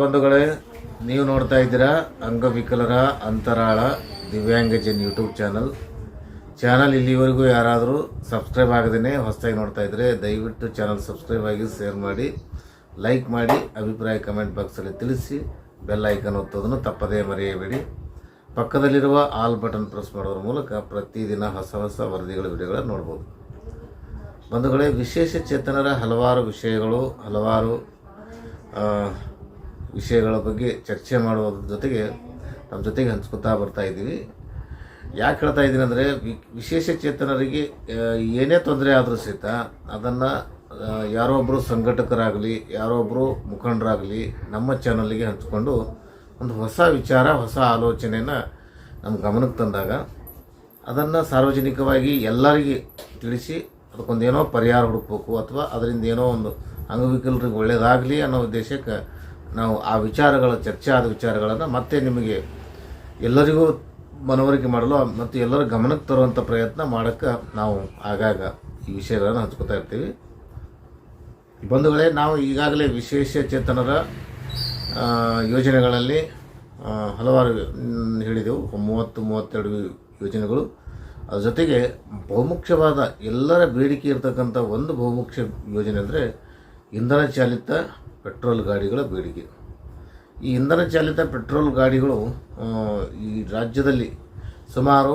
ಬಂಧುಗಳೇ, ನೀವು ನೋಡ್ತಾ ಇದ್ದೀರಾ ಅಂಗವಿಕಲರ ಅಂತರಾಳ ದಿವ್ಯಾಂಗಜನ್ ಯೂಟ್ಯೂಬ್ ಚಾನಲ್. ಚಾನಲ್ ಇಲ್ಲಿವರೆಗೂ ಯಾರಾದರೂ ಸಬ್ಸ್ಕ್ರೈಬ್ ಆಗದೇ ಹೊಸದಾಗಿ ನೋಡ್ತಾ ಇದ್ದರೆ ದಯವಿಟ್ಟು ಚಾನಲ್ ಸಬ್ಸ್ಕ್ರೈಬ್ ಆಗಿ ಶೇರ್ ಮಾಡಿ, ಲೈಕ್ ಮಾಡಿ, ಅಭಿಪ್ರಾಯ ಕಮೆಂಟ್ ಬಾಕ್ಸಲ್ಲಿ ತಿಳಿಸಿ, ಬೆಲ್ ಐಕನ್ ಒತ್ತೋದನ್ನು ತಪ್ಪದೇ ಮರೆಯಬೇಡಿ. ಪಕ್ಕದಲ್ಲಿರುವ ಆಲ್ ಬಟನ್ ಪ್ರೆಸ್ ಮಾಡೋದ್ರ ಮೂಲಕ ಪ್ರತಿದಿನ ಹೊಸ ಹೊಸ ವರದಿಗಳ ವಿಡಿಯೋಗಳನ್ನು ನೋಡ್ಬೋದು. ಬಂಧುಗಳೇ, ವಿಶೇಷ ಚೇತನರ ಹಲವಾರು ವಿಷಯಗಳು, ಹಲವಾರು ವಿಷಯಗಳ ಬಗ್ಗೆ ಚರ್ಚೆ ಮಾಡುವುದ್ರ ಜೊತೆಗೆ ನಮ್ಮ ಜೊತೆಗೆ ಹಂಚ್ಕೊತಾ ಬರ್ತಾ ಇದ್ದೀವಿ. ಯಾಕೆ ಹೇಳ್ತಾ ಇದ್ದೀನಿ ಅಂದರೆ ವಿಶೇಷ ಚೇತನರಿಗೆ ಏನೇ ತೊಂದರೆ ಆದರೂ ಸಹಿತ ಅದನ್ನು ಯಾರೋ ಒಬ್ಬರು ಸಂಘಟಕರಾಗಲಿ, ಯಾರೋ ಒಬ್ಬರು ಮುಖಂಡರಾಗಲಿ ನಮ್ಮ ಚಾನಲ್ಗೆ ಹಂಚ್ಕೊಂಡು ಒಂದು ಹೊಸ ವಿಚಾರ, ಹೊಸ ಆಲೋಚನೆಯನ್ನು ನಮ್ಮ ಗಮನಕ್ಕೆ ತಂದಾಗ ಅದನ್ನು ಸಾರ್ವಜನಿಕವಾಗಿ ಎಲ್ಲರಿಗೆ ತಿಳಿಸಿ ಅದಕ್ಕೊಂದೇನೋ ಪರಿಹಾರ ಹುಡುಕಬೇಕು ಅಥವಾ ಅದರಿಂದ ಏನೋ ಒಂದು ಅಂಗವಿಕಲರಿಗೆ ಒಳ್ಳೆಯದಾಗಲಿ ಅನ್ನೋ ಉದ್ದೇಶಕ್ಕೆ ನಾವು ಆ ವಿಚಾರಗಳ ಚರ್ಚೆ ಆದ ವಿಚಾರಗಳನ್ನು ಮತ್ತೆ ನಿಮಗೆ ಎಲ್ಲರಿಗೂ ಮನವರಿಕೆ ಮಾಡಲು ಮತ್ತು ಎಲ್ಲರ ಗಮನಕ್ಕೆ ತರುವಂಥ ಪ್ರಯತ್ನ ಮಾಡೋಕ್ಕೆ ನಾವು ಆಗಾಗ ಈ ವಿಷಯಗಳನ್ನು ಹಂಚ್ಕೋತಾ ಇರ್ತೀವಿ. ಬಂಧುಗಳೇ, ನಾವು ಈಗಾಗಲೇ ವಿಶೇಷ ಚೇತನರ ಯೋಜನೆಗಳಲ್ಲಿ ಹಲವಾರು ಹೇಳಿದೆವು, ಮೂವತ್ತು, ಮೂವತ್ತೆರಡು ಯೋಜನೆಗಳು. ಅದ್ರ ಜೊತೆಗೆ ಬಹುಮುಖ್ಯವಾದ ಎಲ್ಲರ ಬೇಡಿಕೆ ಇರತಕ್ಕಂಥ ಒಂದು ಬಹುಮುಖ್ಯ ಯೋಜನೆ ಅಂದರೆ ಇಂಧನ ಚಾಲಿತ ಪೆಟ್ರೋಲ್ ಗಾಡಿಗಳ ಬೇಡಿಕೆ. ಈ ಇಂಧನ ಚಾಲಿತ ಪೆಟ್ರೋಲ್ ಗಾಡಿಗಳು ಈ ರಾಜ್ಯದಲ್ಲಿ ಸುಮಾರು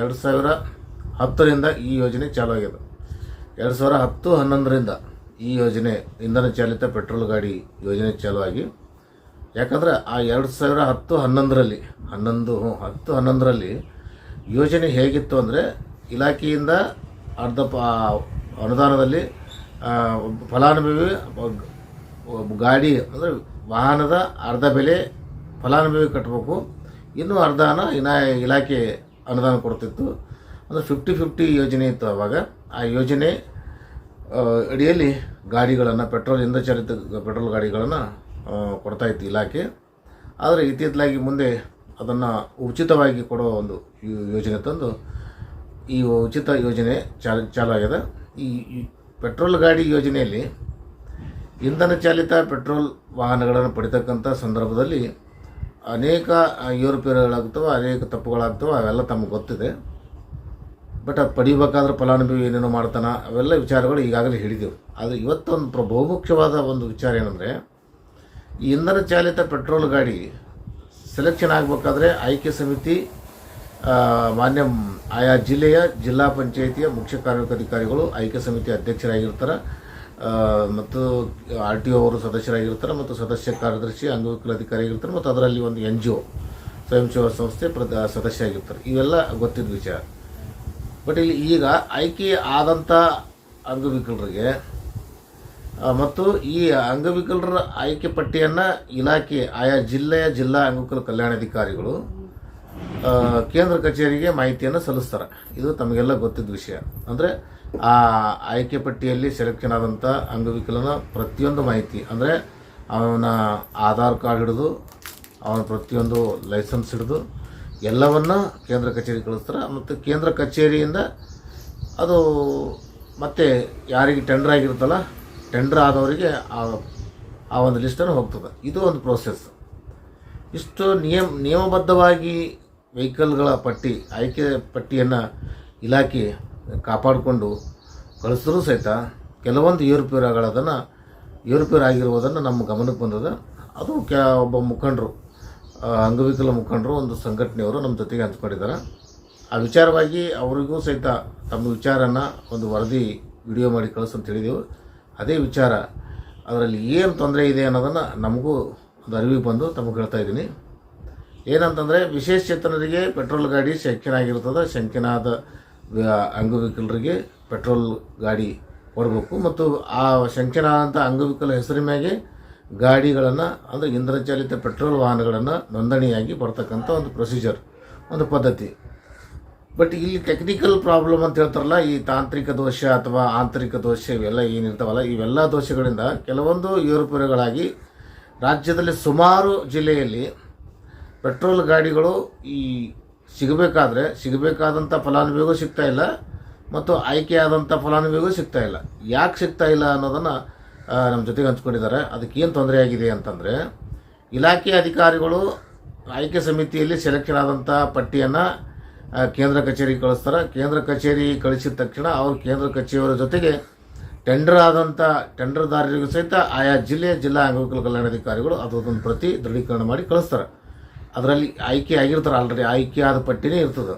ಎರಡು ಸಾವಿರ ಹತ್ತರಿಂದ ಈ ಯೋಜನೆ ಚಾಲೂ ಆಗಿದೆ ಎರಡು ಸಾವಿರ ಹತ್ತು ಹನ್ನೊಂದರಿಂದ ಈ ಯೋಜನೆ ಇಂಧನ ಚಾಲಿತ ಪೆಟ್ರೋಲ್ ಗಾಡಿ ಯೋಜನೆ ಚಾಲೂ ಆಗಿ. ಯಾಕಂದ್ರೆ ಆ ಎರಡು ಸಾವಿರ ಹತ್ತು ಹನ್ನೊಂದರಲ್ಲಿ, ಹನ್ನೊಂದು ಹತ್ತು ಹನ್ನೊಂದರಲ್ಲಿ ಯೋಜನೆ ಹೇಗಿತ್ತು ಅಂದರೆ ಇಲಾಖೆಯಿಂದ ಅರ್ಧ ಪ ಅನುದಾನದಲ್ಲಿ ಫಲಾನುಭವಿ ಗಾಡಿ ಅಂದರೆ ವಾಹನದ ಅರ್ಧ ಬೆಲೆ ಫಲಾನುಭವಿ ಕಟ್ಟಬೇಕು. ಇನ್ನೂ ಅರ್ಧ ಹಣ ಇನಾ ಇಲಾಖೆ ಅನುದಾನ ಕೊಡ್ತಿತ್ತು. ಅಂದರೆ ಫಿಫ್ಟಿ ಫಿಫ್ಟಿ ಯೋಜನೆ ಇತ್ತು ಆವಾಗ ಆ ಯೋಜನೆ ಅಡಿಯಲ್ಲಿ ಗಾಡಿಗಳನ್ನು, ಪೆಟ್ರೋಲ್ ಇಂಧ ಚಾಲಿತ ಪೆಟ್ರೋಲ್ ಗಾಡಿಗಳನ್ನು ಕೊಡ್ತಾ ಇತ್ತು ಇಲಾಖೆ. ಆದರೆ ಇತ್ತಿತ್ತಲಾಗಿ ಮುಂದೆ ಅದನ್ನು ಉಚಿತವಾಗಿ ಕೊಡೋ ಒಂದು ಯೋಜನೆ ತಂದು ಈ ಉಚಿತ ಯೋಜನೆ ಚಾಲು ಚಾಲು ಆಗಿದೆ ಈ ಪೆಟ್ರೋಲ್ ಗಾಡಿ ಯೋಜನೆಯಲ್ಲಿ ಇಂಧನ ಚಾಲಿತ ಪೆಟ್ರೋಲ್ ವಾಹನಗಳನ್ನು ಪಡಿತಕ್ಕಂಥ ಸಂದರ್ಭದಲ್ಲಿ ಅನೇಕ ಏರುಪೇರುಗಳಾಗ್ತವೆ ಅನೇಕ ತಪ್ಪುಗಳಾಗ್ತವೆ, ಅವೆಲ್ಲ ತಮಗೆ ಗೊತ್ತಿದೆ. ಬಟ್ ಅದು ಪಡಿಬೇಕಾದ್ರೆ ಫಲಾನುಭವಿ ಏನೇನೋ ಮಾಡ್ತಾನೆ, ಅವೆಲ್ಲ ವಿಚಾರಗಳು ಈಗಾಗಲೇ ಹೇಳಿದೆವು. ಆದರೆ ಇವತ್ತೊಂದು ಪ್ರ, ಬಹುಮುಖ್ಯವಾದ ಒಂದು ವಿಚಾರ ಏನಂದರೆ, ಈ ಇಂಧನ ಚಾಲಿತ ಪೆಟ್ರೋಲ್ ಗಾಡಿ ಸೆಲೆಕ್ಷನ್ ಆಗಬೇಕಾದ್ರೆ ಆಯ್ಕೆ ಸಮಿತಿ ಮಾನ್ಯ ಆಯಾ ಜಿಲ್ಲೆಯ ಜಿಲ್ಲಾ ಪಂಚಾಯಿತಿಯ ಮುಖ್ಯ ಕಾರ್ಯನಿರ್ವಹಣಾಧಿಕಾರಿಗಳು ಆಯ್ಕೆ ಸಮಿತಿ ಅಧ್ಯಕ್ಷರಾಗಿರ್ತಾರೆ. ಮತ್ತು ಆರ್ ಟಿ ಒ ಅವರು ಸದಸ್ಯರಾಗಿರ್ತಾರೆ ಮತ್ತು ಸದಸ್ಯ ಕಾರ್ಯದರ್ಶಿ ಅಂಗವಿಕಲ ಅಧಿಕಾರಿ ಆಗಿರ್ತಾರೆ ಮತ್ತು ಅದರಲ್ಲಿ ಒಂದು ಎನ್ ಜಿ ಒ ಸ್ವಯಂ ಸೇವಾ ಸಂಸ್ಥೆ ಪ್ರದ, ಸದಸ್ಯ ಆಗಿರ್ತಾರೆ. ಇವೆಲ್ಲ ಗೊತ್ತಿದ್ದ ವಿಚಾರ. ಬಟ್ ಇಲ್ಲಿ ಈಗ ಆಯ್ಕೆ ಆದಂಥ ಅಂಗವಿಕಲರಿಗೆ ಮತ್ತು ಈ ಅಂಗವಿಕಲರ ಆಯ್ಕೆ ಪಟ್ಟಿಯನ್ನು ಇಲಾಖೆ, ಆಯಾ ಜಿಲ್ಲೆಯ ಜಿಲ್ಲಾ ಅಂಗವಿಕಲ ಕಲ್ಯಾಣಾಧಿಕಾರಿಗಳು ಕೇಂದ್ರ ಕಚೇರಿಗೆ ಮಾಹಿತಿಯನ್ನು ಸಲ್ಲಿಸ್ತಾರೆ. ಇದು ತಮಗೆಲ್ಲ ಗೊತ್ತಿದ್ದ ವಿಷಯ. ಅಂದರೆ ಆ ಆಯ್ಕೆ ಪಟ್ಟಿಯಲ್ಲಿ ಸೆಲೆಕ್ಷನ್ ಆದಂಥ ಅಂಗವಿಕಲನ ಪ್ರತಿಯೊಂದು ಮಾಹಿತಿ, ಅಂದರೆ ಅವನ ಆಧಾರ್ ಕಾರ್ಡ್ ಹಿಡಿದು, ಅವನ ಪ್ರತಿಯೊಂದು ಲೈಸೆನ್ಸ್ ಹಿಡಿದು, ಎಲ್ಲವನ್ನು ಕೇಂದ್ರ ಕಚೇರಿಗೆ ಕಳಿಸ್ತಾರೆ. ಮತ್ತು ಕೇಂದ್ರ ಕಚೇರಿಯಿಂದ ಅದು ಮತ್ತೆ ಯಾರಿಗೆ ಟೆಂಡರ್ ಆಗಿರುತ್ತಲ್ಲ ಟೆಂಡರ್ ಆದವರಿಗೆ ಆ ಆ ಒಂದು ಲಿಸ್ಟನ್ನು ಹೋಗ್ತದೆ. ಇದು ಒಂದು ಪ್ರೋಸೆಸ್ ಇಷ್ಟು ನಿಯಮ, ನಿಯಮಬದ್ಧವಾಗಿ ವೆಹಿಕಲ್ಗಳ ಪಟ್ಟಿ, ಆಯ್ಕೆ ಪಟ್ಟಿಯನ್ನು ಇಲಾಖೆ ಕಾಪಾಡಿಕೊಂಡು ಕಳಿಸಿದ್ರೂ ಸಹಿತ ಕೆಲವೊಂದು ಏರುಪೇರಾಗಳದನ್ನು ಏರುಪೇರು ಆಗಿರುವುದನ್ನು ನಮ್ಮ ಗಮನಕ್ಕೆ ಬಂದದ. ಅದು ಕ್ಯಾ ಒಬ್ಬ ಮುಖಂಡರು ಅಂಗವಿಕಲ ಮುಖಂಡರು ಒಂದು ಸಂಘಟನೆಯವರು ನಮ್ಮ ಜೊತೆಗೆ ಹಂಚ್ಕೊಂಡಿದ್ದಾರೆ. ಆ ವಿಚಾರವಾಗಿ ಅವರಿಗೂ ಸಹಿತ ತಮ್ಮ ವಿಚಾರನ ಒಂದು ವರದಿ ವಿಡಿಯೋ ಮಾಡಿ ಕಳಿಸಂತ ಹೇಳಿದೆವು. ಅದೇ ವಿಚಾರ ಅದರಲ್ಲಿ ಏನು ತೊಂದರೆ ಇದೆ ಅನ್ನೋದನ್ನು ನಮಗೂ ಒಂದು ಅರಿವಿಗೆ ಬಂದು ತಮಗೆ ಹೇಳ್ತಾ ಇದ್ದೀನಿ. ಏನಂತಂದರೆ ವಿಶೇಷ ಚೇತನರಿಗೆ ಪೆಟ್ರೋಲ್ ಗಾಡಿ ಶಂಕಿನ ಆಗಿರ್ತದೆ ಶಂಕಿನಾದ ಅಂಗವಿಕಲರಿಗೆ ಪೆಟ್ರೋಲ್ ಗಾಡಿ ಕೊಡಬೇಕು. ಮತ್ತು ಆ ಶಂಕಿನ ಆದಂಥ ಅಂಗವಿಕಲ ಹೆಸರಿನ ಮ್ಯಾಗೆ ಗಾಡಿಗಳನ್ನು, ಅಂದರೆ ಇಂಧನ ಚಾಲಿತ ಪೆಟ್ರೋಲ್ ವಾಹನಗಳನ್ನು ನೋಂದಣಿಯಾಗಿ ಬರ್ತಕ್ಕಂಥ ಒಂದು ಪ್ರೊಸೀಜರ್ ಒಂದು ಪದ್ಧತಿ. ಬಟ್ ಇಲ್ಲಿ ಟೆಕ್ನಿಕಲ್ ಪ್ರಾಬ್ಲಮ್ ಅಂತ ಹೇಳ್ತಾರಲ್ಲ, ಈ ತಾಂತ್ರಿಕ ದೋಷ ಅಥವಾ ಆಂತರಿಕ ದೋಷ ಇವೆಲ್ಲ ಏನಿರ್ತಾವಲ್ಲ, ಇವೆಲ್ಲ ದೋಷಗಳಿಂದ ಕೆಲವೊಂದು ಏರುಪೇರುಗಳಾಗಿ ರಾಜ್ಯದಲ್ಲಿ ಸುಮಾರು ಜಿಲ್ಲೆಯಲ್ಲಿ ಪೆಟ್ರೋಲ್ ಗಾಡಿಗಳು ಈ ಸಿಗಬೇಕಾದ್ರೆ ಸಿಗಬೇಕಾದಂಥ ಫಲಾನುಭವಿಗೂ ಸಿಗ್ತಾ ಇಲ್ಲ ಮತ್ತು ಆಯ್ಕೆಯಾದಂಥ ಫಲಾನುಭವಿಗೂ ಸಿಗ್ತಾ ಇಲ್ಲ. ಯಾಕೆ ಸಿಗ್ತಾ ಇಲ್ಲ ಅನ್ನೋದನ್ನು ನಮ್ಮ ಜೊತೆಗೆ ಹಂಚ್ಕೊಂಡಿದ್ದಾರೆ. ಅದಕ್ಕೇನು ತೊಂದರೆ ಆಗಿದೆ ಅಂತಂದರೆ, ಇಲಾಖೆ ಅಧಿಕಾರಿಗಳು ಆಯ್ಕೆ ಸಮಿತಿಯಲ್ಲಿ ಸೆಲೆಕ್ಷನ್ ಆದಂಥ ಪಟ್ಟಿಯನ್ನು ಕೇಂದ್ರ ಕಚೇರಿಗೆ ಕಳಿಸ್ತಾರೆ. ಕೇಂದ್ರ ಕಚೇರಿ ಕಳಿಸಿದ ತಕ್ಷಣ ಅವರು ಕೇಂದ್ರ ಕಚೇರಿಯವರ ಜೊತೆಗೆ ಟೆಂಡರ್ ಆದಂಥ ಟೆಂಡರ್ದಾರರಿಗೂ ಸಹಿತ ಆಯಾ ಜಿಲ್ಲೆಯ ಜಿಲ್ಲಾ ಅಂಗವಿಕಲ ಕಲ್ಯಾಣಾಧಿಕಾರಿಗಳು ಅದೊಂದು ಪ್ರತಿ ದೃಢೀಕರಣ ಮಾಡಿ ಕಳಿಸ್ತಾರೆ. ಅದರಲ್ಲಿ ಆಯ್ಕೆ ಆಗಿರ್ತಾರೆ ಆಲ್ರೆಡಿ ಆಯ್ಕೆಯಾದ ಪಟ್ಟಿನೇ ಇರ್ತದೆ.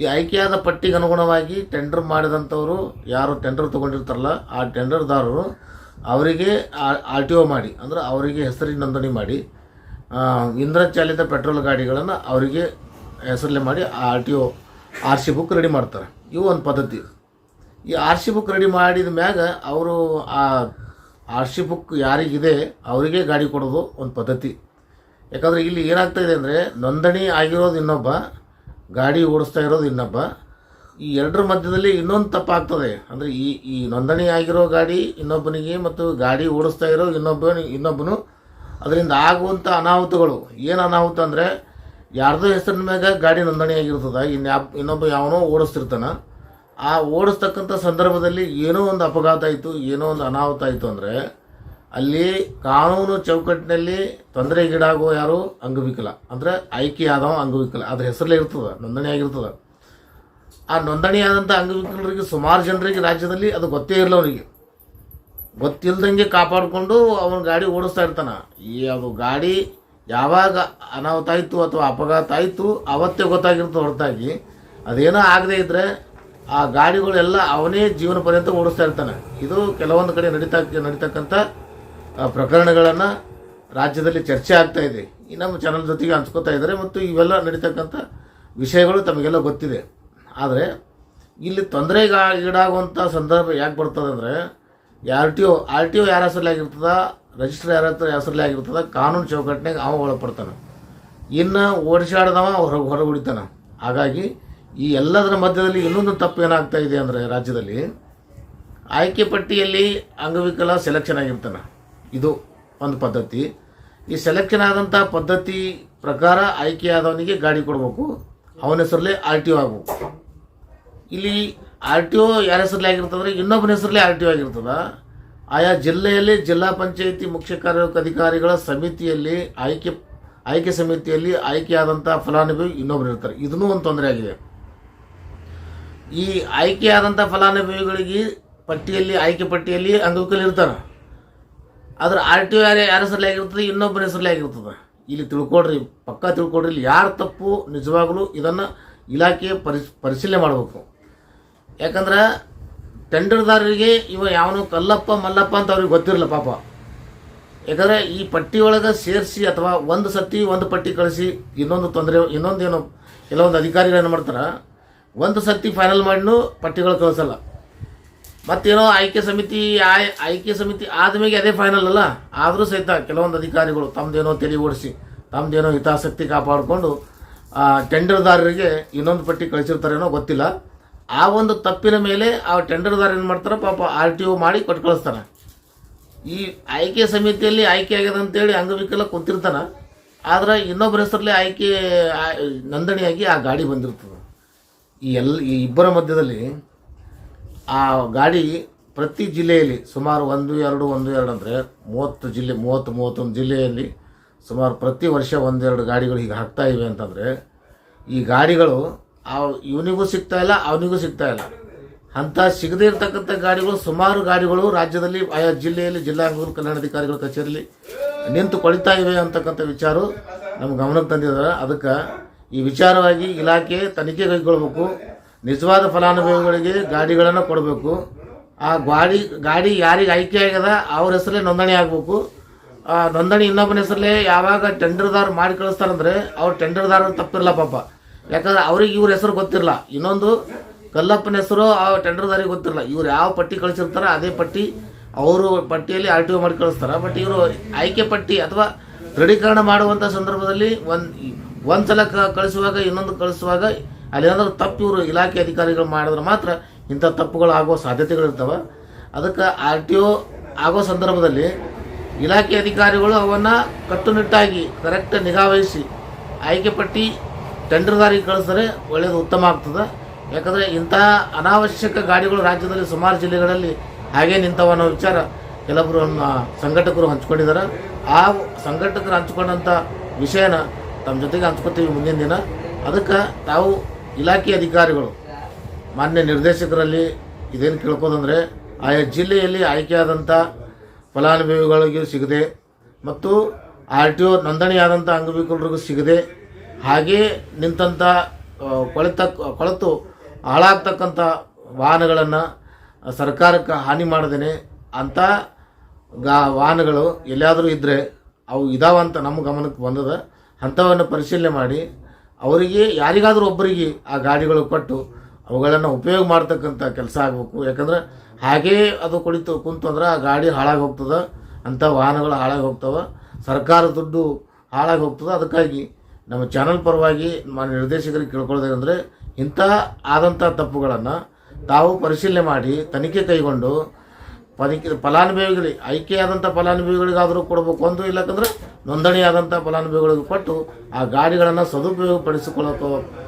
ಈ ಆಯ್ಕೆಯಾದ ಪಟ್ಟಿಗೆ ಅನುಗುಣವಾಗಿ ಟೆಂಡರ್ ಮಾಡಿದಂಥವರು ಯಾರು ಟೆಂಡರ್ ತೊಗೊಂಡಿರ್ತಾರಲ್ಲ, ಆ ಟೆಂಡರ್ದಾರರು ಅವರಿಗೆ ಆರ್ ಟಿ ಒ ಮಾಡಿ, ಅಂದ್ರೆ ಅವರಿಗೆ ಹೆಸರಿನ ನೋಂದಣಿ ಮಾಡಿ ಇಂಧನ ಚಾಲಿತ ಪೆಟ್ರೋಲ್ ಗಾಡಿಗಳನ್ನು ಅವರಿಗೆ ಹೆಸರಲ್ಲೇ ಮಾಡಿ R T O R C book ready ಮಾಡ್ತಾರೆ. ಇವು ಒಂದು ಪದ್ಧತಿ. ಈ ಆರ್ ಸಿ ಬುಕ್ ರೆಡಿ ಮಾಡಿದ ಮ್ಯಾಗ ಅವರು ಆ ಆರ್ ಸಿ ಬುಕ್ ಯಾರಿಗಿದೆ, ಅವರಿಗೆ ಗಾಡಿ ಕೊಡೋದು ಒಂದು ಪದ್ಧತಿ. ಯಾಕಂದರೆ ಇಲ್ಲಿ ಏನಾಗ್ತಾ ಇದೆ ಅಂದರೆ ನೋಂದಣಿ ಆಗಿರೋದು ಇನ್ನೊಬ್ಬ, ಗಾಡಿ ಓಡಿಸ್ತಾ ಇರೋದು ಇನ್ನೊಬ್ಬ. ಈ ಎರಡರ ಮಧ್ಯದಲ್ಲಿ ಇನ್ನೊಂದು ತಪ್ಪಾಗ್ತದೆ. ಅಂದರೆ ಈ ಈ ನೋಂದಣಿ ಆಗಿರೋ ಗಾಡಿ ಇನ್ನೊಬ್ಬನಿಗೆ ಮತ್ತು ಗಾಡಿ ಓಡಿಸ್ತಾ ಇರೋ ಇನ್ನೊಬ್ಬ ಇನ್ನೊಬ್ಬನು ಅದರಿಂದ ಆಗುವಂಥ ಅನಾಹುತಗಳು. ಏನು ಅನಾಹುತ ಅಂದರೆ ಯಾರ್ದೋ ಹೆಸರಿನ ಮ್ಯಾಗ ಗಾಡಿ ನೋಂದಣಿ ಆಗಿರ್ತದೆ ಯಾ ಇನ್ನೊಬ್ಬ ಯಾವನೋ ಓಡಿಸ್ತಿರ್ತಾನೆ. ಆ ಓಡಿಸ್ತಕ್ಕಂಥ ಸಂದರ್ಭದಲ್ಲಿ ಏನೋ ಒಂದು ಅಪಘಾತ ಆಯಿತು, ಏನೋ ಒಂದು ಅನಾಹುತ ಆಯಿತು ಅಂದರೆ ಅಲ್ಲಿ ಕಾನೂನು ಚೌಕಟ್ಟಿನಲ್ಲಿ ತೊಂದರೆಗೀಡಾಗುವ ಯಾರು ಅಂಗವಿಕಲ. ಅಂದರೆ ಆಯ್ಕೆಯಾದವ ಅಂಗವಿಕಲ. ಅದ್ರ ಹೆಸರಲ್ಲೇ ಇರ್ತದೆ, ನೋಂದಣಿ ಆಗಿರ್ತದೆ. ಆ ನೋಂದಣಿಯಾದಂಥ ಅಂಗವಿಕಲರಿಗೆ, ಸುಮಾರು ಜನರಿಗೆ ರಾಜ್ಯದಲ್ಲಿ ಅದು ಗೊತ್ತೇ ಇರಲ್ಲ ಅವನಿಗೆ ಗೊತ್ತಿಲ್ದಂಗೆ ಕಾಪಾಡಿಕೊಂಡು ಅವನ ಗಾಡಿ ಓಡಿಸ್ತಾ ಇರ್ತಾನೆ. ಈ ಅದು ಗಾಡಿ ಯಾವಾಗ ಅನಾಹುತ ಆಯಿತು ಅಥವಾ ಅಪಘಾತ ಆಯಿತು ಅವತ್ತೇ ಗೊತ್ತಾಗಿರ್ತದೆ ಹೊರತಾಗಿ. ಅದೇನೋ ಆಗದೇ ಇದ್ದರೆ ಆ ಗಾಡಿಗಳೆಲ್ಲ ಅವನೇ ಜೀವನ ಪರ್ಯಂತ ಓಡಿಸ್ತಾ ಇರ್ತಾನೆ. ಇದು ಕೆಲವೊಂದು ಕಡೆ ನಡೀತಾ, ನಡೀತಕ್ಕಂಥ ಪ್ರಕರಣಗಳನ್ನು ರಾಜ್ಯದಲ್ಲಿ ಚರ್ಚೆ ಆಗ್ತಾ ಇದೆ. ಈ ನಮ್ಮ ಚಾನಲ್ ಜೊತೆಗೆ ಹಂಚ್ಕೋತಾ ಇದ್ದಾರೆ ಮತ್ತು ಇವೆಲ್ಲ ನಡೀತಕ್ಕಂಥ ವಿಷಯಗಳು ತಮಗೆಲ್ಲ ಗೊತ್ತಿದೆ. ಆದರೆ ಇಲ್ಲಿ ತೊಂದರೆಗೆ ಈಡಾಗುವಂಥ ಸಂದರ್ಭ ಯಾಕೆ ಬರ್ತದೆ ಅಂದರೆ R T O R T O ಯಾರ ಹೆಸರಲ್ಲಿ ಆಗಿರ್ತದ ರಿಜಿಸ್ಟರ್ ಯಾರ ಹತ್ರ ಹೆಸರಲ್ಲಿ ಆಗಿರ್ತದ, ಕಾನೂನು ಚೌಕಟ್ಟಿನಾಗ ಅವ ಒಳಪಡ್ತಾನೆ. ಇನ್ನು ಓಡಿಸಾಡ್ದವ ಹೊರಗೆ ಹೊರಗೆ ಹೊಡಿತಾನ. ಹಾಗಾಗಿ ಈ ಎಲ್ಲದರ ಮಧ್ಯದಲ್ಲಿ ಇನ್ನೊಂದು ತಪ್ಪು ಏನಾಗ್ತಾ ಇದೆ ಅಂದರೆ ರಾಜ್ಯದಲ್ಲಿ ಆಯ್ಕೆ ಪಟ್ಟಿಯಲ್ಲಿ ಅಂಗವಿಕಲ ಸೆಲೆಕ್ಷನ್ ಆಗಿರ್ತಾನೆ. ಇದು ಒಂದು ಪದ್ಧತಿ. ಈ ಸೆಲೆಕ್ಷನ್ ಆದಂಥ ಪದ್ಧತಿ ಪ್ರಕಾರ ಆಯ್ಕೆಯಾದವನಿಗೆ ಗಾಡಿ ಕೊಡಬೇಕು. ಅವನ ಹೆಸರಲ್ಲೇ ಆರ್ ಟಿ ಒ ಆಗಬೇಕು. ಇಲ್ಲಿ ಆರ್ ಟಿ ಒ ಯಾರ ಹೆಸರಲ್ಲಿ ಆಗಿರ್ತದ್ರೆ ಇನ್ನೊಬ್ಬನ ಹೆಸರಲ್ಲೇ ಆರ್ ಟಿ ಒ ಆಗಿರ್ತದ. ಆಯಾ ಜಿಲ್ಲೆಯಲ್ಲಿ ಜಿಲ್ಲಾ ಪಂಚಾಯಿತಿ ಮುಖ್ಯ ಕಾರ್ಯಾಧಿಕಾರಿಗಳ ಸಮಿತಿಯಲ್ಲಿ ಆಯ್ಕೆ ಆಯ್ಕೆ ಸಮಿತಿಯಲ್ಲಿ ಆಯ್ಕೆಯಾದಂಥ ಫಲಾನುಭವಿ ಇನ್ನೊಬ್ರು ಇರ್ತಾರೆ. ಇದನ್ನೂ ಒಂದು ತೊಂದರೆ ಆಗಿದೆ. ಈ ಆಯ್ಕೆಯಾದಂಥ ಫಲಾನುಭವಿಗಳಿಗೆ ಪಟ್ಟಿಯಲ್ಲಿ, ಆಯ್ಕೆ ಪಟ್ಟಿಯಲ್ಲಿ ಅಂಗವಿಕಲ ಇರ್ತಾರೆ. ಆದ್ರೆ ಆರ್ ಟಿ ಒ ಯಾರ ಯಾರ ಹೆಸರಲ್ಲಿ ಆಗಿರ್ತದೆ ಇನ್ನೊಬ್ಬನ ಹೆಸರಲ್ಲಿ ಆಗಿರ್ತದೆ. ಇಲ್ಲಿ ತಿಳ್ಕೊಡ್ರಿ ಪಕ್ಕಾ ತಿಳ್ಕೊಡ್ರಿ ಇಲ್ಲಿ ಯಾರು ತಪ್ಪು ನಿಜವಾಗಲೂ ಇದನ್ನು ಇಲಾಖೆ ಪರಿಶ್ ಪರಿಶೀಲನೆ ಮಾಡಬೇಕು. ಯಾಕಂದ್ರೆ ಟೆಂಡರ್ದಾರರಿಗೆ ಇವ ಯಾವನು ಕಲ್ಲಪ್ಪ, ಮಲ್ಲಪ್ಪ ಅಂತ ಅವ್ರಿಗೆ ಗೊತ್ತಿರಲ್ಲ ಪಾಪ. ಯಾಕಂದರೆ ಈ ಪಟ್ಟಿ ಒಳಗೆ ಸೇರಿಸಿ ಅಥವಾ ಒಂದು ಸತಿ ಒಂದು ಪಟ್ಟಿ ಕಳಿಸಿ ಇನ್ನೊಂದು ತೊಂದರೆ, ಇನ್ನೊಂದೇನು ಕೆಲವೊಂದು ಅಧಿಕಾರಿಗಳು ಏನು ಮಾಡ್ತಾರೆ, ಒಂದು ಸತಿ ಫೈನಲ್ ಮಾಡಿನೂ ಪಟ್ಟಿಗಳು ಕಳಿಸಲ್ಲ. ಮತ್ತೇನೋ ಆಯ್ಕೆ ಸಮಿತಿ ಆಯ್, ಆಯ್ಕೆ ಸಮಿತಿ ಆದಮೇಲೆ ಅದೇ ಫೈನಲ್ ಅಲ್ಲ? ಆದರೂ ಸಹಿತ ಕೆಲವೊಂದು ಅಧಿಕಾರಿಗಳು ತಮ್ಮದೇನೋ ತಲೆ ಓಡಿಸಿ ತಮ್ಮದೇನೋ ಹಿತಾಸಕ್ತಿ ಕಾಪಾಡಿಕೊಂಡು ಟೆಂಡರ್ದಾರರಿಗೆ ಇನ್ನೊಂದು ಪಟ್ಟಿ ಕಳಿಸಿರ್ತಾರೇನೋ ಗೊತ್ತಿಲ್ಲ. ಆ ಒಂದು ತಪ್ಪಿನ ಮೇಲೆ ಆ ಟೆಂಡರ್ದಾರ ಏನು ಮಾಡ್ತಾರೆ ಪಾಪ ಆರ್ ಟಿ ಒ ಮಾಡಿ ಕೊಟ್ಟು ಕಳಿಸ್ತಾನೆ ಈ ಆಯ್ಕೆ ಸಮಿತಿಯಲ್ಲಿ ಆಯ್ಕೆ ಆಗ್ಯದ ಅಂತೇಳಿ ಅಂಗವಿಕಲ ಕೂತಿರ್ತಾನೆ, ಆದ್ರೆ ಇನ್ನೊಬ್ಬರ ಹೆಸರಲ್ಲಿ ಆಯ್ಕೆ ನೋಂದಣಿಯಾಗಿ ಆ ಗಾಡಿ ಬಂದಿರ್ತದೆ. ಈ ಎಲ್ಲ ಈ ಇಬ್ಬರ ಮಧ್ಯದಲ್ಲಿ ಆ ಗಾಡಿ ಪ್ರತಿ ಜಿಲ್ಲೆಯಲ್ಲಿ ಸುಮಾರು ಒಂದು, ಎರಡು ಒಂದು, ಎರಡು ಅಂದರೆ ಮೂವತ್ತು ಜಿಲ್ಲೆ, ಮೂವತ್ತು, ಮೂವತ್ತೊಂದು ಜಿಲ್ಲೆಯಲ್ಲಿ ಸುಮಾರು ಪ್ರತಿ ವರ್ಷ ಒಂದೆರಡು ಗಾಡಿಗಳು ಹೀಗೆ ಹಾಕ್ತಾ ಇವೆ ಅಂತಂದರೆ ಈ ಗಾಡಿಗಳು ಆ ಇವನಿಗೂ ಸಿಗ್ತಾ ಇಲ್ಲ, ಅವನಿಗೂ ಸಿಗ್ತಾ ಇಲ್ಲ. ಅಂಥ ಸಿಗದೇ ಇರತಕ್ಕಂಥ ಗಾಡಿಗಳು ಸುಮಾರು ಗಾಡಿಗಳು ರಾಜ್ಯದಲ್ಲಿ ಆಯಾ ಜಿಲ್ಲೆಯಲ್ಲಿ ಜಿಲ್ಲಾ ಕಲ್ಯಾಣಾಧಿಕಾರಿಗಳ ಕಚೇರಿಯಲ್ಲಿ ನಿಂತು ಕೊಳಿತಾ ಇವೆ ಅಂತಕ್ಕಂಥ ವಿಚಾರ ನಮ್ಮ ಗಮನಕ್ಕೆ ತಂದಿದ್ದಾರೆ. ಅದಕ್ಕೆ ಈ ವಿಚಾರವಾಗಿ ಇಲಾಖೆ ತನಿಖೆ ಕೈಗೊಳ್ಬೇಕು ನಿಜವಾದ ಫಲಾನುಭವಿಗಳಿಗೆ ಗಾಡಿಗಳನ್ನು ಕೊಡಬೇಕು. ಆ ಗಾಡಿ ಗಾಡಿ ಯಾರಿಗೆ ಆಯ್ಕೆ ಆಗ್ಯದ ಅವ್ರ ಹೆಸರಲ್ಲೇ ನೋಂದಣಿ ಆಗಬೇಕು. ಆ ನೋಂದಣಿ ಇನ್ನೊಬ್ಬನ ಹೆಸರಲ್ಲೇ ಯಾವಾಗ ಟೆಂಡರ್ದಾರ್ ಮಾಡಿ ಕಳಿಸ್ತಾರಂದ್ರೆ ಅವ್ರು ಟೆಂಡರ್ದಾರ ತಪ್ಪಿರಲ್ಲ ಪಾಪ. ಯಾಕಂದ್ರೆ ಅವ್ರಿಗೆ ಇವ್ರ ಹೆಸರು ಗೊತ್ತಿರಲ್ಲ. ಇನ್ನೊಂದು ಕಲ್ಲಪ್ಪನ ಹೆಸರು ಆ ಟೆಂಡರ್ದಾರಿಗೆ ಗೊತ್ತಿರಲ್ಲ. ಇವ್ರು ಯಾವ ಪಟ್ಟಿ ಕಳಿಸಿರ್ತಾರ ಅದೇ ಪಟ್ಟಿ ಅವರು ಪಟ್ಟಿಯಲ್ಲಿ ಆರ್ ಟಿ ಒ ಮಾಡಿ ಕಳಿಸ್ತಾರೆ. ಬಟ್ ಇವರು ಆಯ್ಕೆ ಪಟ್ಟಿ ಅಥವಾ ದೃಢೀಕರಣ ಮಾಡುವಂಥ ಸಂದರ್ಭದಲ್ಲಿ ಒಂದು ಒಂದು ಸಲ ಕಳಿಸುವಾಗ ಇನ್ನೊಂದು ಕಳಿಸುವಾಗ ಅಲ್ಲೇನಾದ್ರೂ ತಪ್ಪು ಇವರು ಇಲಾಖೆ ಅಧಿಕಾರಿಗಳು ಮಾಡಿದ್ರೆ ಮಾತ್ರ ಇಂಥ ತಪ್ಪುಗಳು ಆಗುವ ಸಾಧ್ಯತೆಗಳಿರ್ತವೆ ಅದಕ್ಕೆ ಆರ್ ಟಿ ಒ ಆಗೋ ಸಂದರ್ಭದಲ್ಲಿ ಇಲಾಖೆ ಅಧಿಕಾರಿಗಳು ಅವನ್ನು ಕಟ್ಟುನಿಟ್ಟಾಗಿ ಕರೆಕ್ಟ್ ನಿಗಾವಹಿಸಿ ಆಯ್ಕೆ ಪಟ್ಟಿ ಟೆಂಡರ್ದಾರಿಗೆ ಕಳಿಸಿದ್ರೆ ಒಳ್ಳೆಯದು ಉತ್ತಮ ಆಗ್ತದೆ. ಯಾಕಂದರೆ ಇಂತಹ ಅನಾವಶ್ಯಕ ಗಾಡಿಗಳು ರಾಜ್ಯದಲ್ಲಿ ಸುಮಾರು ಜಿಲ್ಲೆಗಳಲ್ಲಿ ಹಾಗೇ ನಿಂತವ ಅನ್ನೋ ವಿಚಾರ ಅನ್ನು ಸಂಘಟಕರು ಹಂಚ್ಕೊಂಡಿದ್ದಾರೆ. ಆ ಸಂಘಟಕರು ಹಂಚ್ಕೊಂಡಂಥ ವಿಷಯನ ತಮ್ಮ ಜೊತೆಗೆ ಹಂಚ್ಕೊತೀವಿ ಮುಂದಿನ ದಿನ. ಅದಕ್ಕೆ ತಾವು ಇಲಾಖೆ ಅಧಿಕಾರಿಗಳು ಮಾನ್ಯ ನಿರ್ದೇಶಕರಲ್ಲಿ ಇದೇನು ಕೇಳ್ಕೋದಂದರೆ ಆಯಾ ಜಿಲ್ಲೆಯಲ್ಲಿ ಆಯ್ಕೆಯಾದಂಥ ಫಲಾನುಭವಿಗಳಿಗೆ ಸಿಗದೆ ಮತ್ತು ಆರ್ ಟಿ ಒ ನೋಂದಣಿಯಾದಂಥ ಅಂಗವಿಕಲರಿಗೂ ಸಿಗದೆ ಹಾಗೇ ನಿಂತಂಥ ಕೊಳೆತ, ಕೊಳೆತು ಹಾಳಾಗ್ತಕ್ಕಂಥ ವಾಹನಗಳನ್ನು ಸರ್ಕಾರಕ್ಕೆ ಹಾನಿ ಮಾಡದೇನೆ ಅಂಥ ಗಾ, ವಾಹನಗಳು ಎಲ್ಲಿಯಾದರೂ ಇದ್ದರೆ ಅವು ಇದಾವಂತ ನಮ್ಮ ಗಮನಕ್ಕೆ ಬಂದದ. ಅಂಥವನ್ನು ಪರಿಶೀಲನೆ ಮಾಡಿ. ಅವರಿಗೆ ಯಾರಿಗಾದರೂ ಒಬ್ಬರಿಗೆ ಆ ಗಾಡಿಗಳು ಕೊಟ್ಟು ಅವುಗಳನ್ನು ಉಪಯೋಗ ಮಾಡ್ತಕ್ಕಂಥ ಕೆಲಸ ಆಗಬೇಕು. ಯಾಕಂದ್ರೆ ಹಾಗೇ ಅದು ಕುಳಿತು ಕುಂತು ಅಂದ್ರೆ ಆ ಗಾಡಿ ಹಾಳಾಗಿ ಹೋಗ್ತದೆ, ಅಂಥ ವಾಹನಗಳು ಹಾಳಾಗಿ ಹೋಗ್ತವೆ. ಸರ್ಕಾರ ದುಡ್ಡು ಹಾಳಾಗಿ ಹೋಗ್ತದೆ. ಅದಕ್ಕಾಗಿ ನಮ್ಮ ಚಾನಲ್ ಪರವಾಗಿ ಮಾನ್ಯ ನಿರ್ದೇಶಕರಿಗೆ ಕೇಳ್ಕೊಳ್ಳೋದೇನೆಂದರೆ ಇಂತಹ ಆದಂಥ ತಪ್ಪುಗಳನ್ನು ತಾವು ಪರಿಶೀಲನೆ ಮಾಡಿ ತನಿಖೆ ಕೈಗೊಂಡು ಪನಿಕೆ ಫಲಾನುಭವಿಗಳಿಗೆ ಆಯ್ಕೆಯಾದಂಥ ಫಲಾನುಭವಿಗಳಿಗಾದರೂ ಕೊಡಬೇಕು ಒಂದು, ಇಲ್ಲಕಂದ್ರೆ ನೋಂದಣಿಯಾದಂಥ ಫಲಾನುಭವಿಗಳಿಗೆ ಕೊಟ್ಟು ಆ ಗಾಡಿಗಳನ್ನು ಸದುಪಯೋಗ ಪಡಿಸಿಕೊಳ್ಳಕ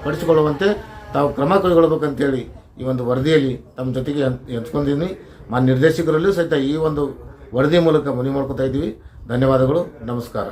ಪಡಿಸಿಕೊಳ್ಳುವಂತೆ ತಾವು ಕ್ರಮ ಕೈಗೊಳ್ಬೇಕಂತೇಳಿ ಈ ಒಂದು ವರದಿಯಲ್ಲಿ ತಮ್ಮ ಜೊತೆಗೆ ಹಂಚ್ ಹಂಚ್ಕೊಂಡಿದ್ದೀನಿ ಮಾನ್ಯ ನಿರ್ದೇಶಕರಲ್ಲೂ ಸಹಿತ ಈ ಒಂದು ವರದಿ ಮೂಲಕ ಮನವಿ ಮಾಡ್ಕೊತಾ ಇದ್ದೀವಿ. ಧನ್ಯವಾದಗಳು. ನಮಸ್ಕಾರ.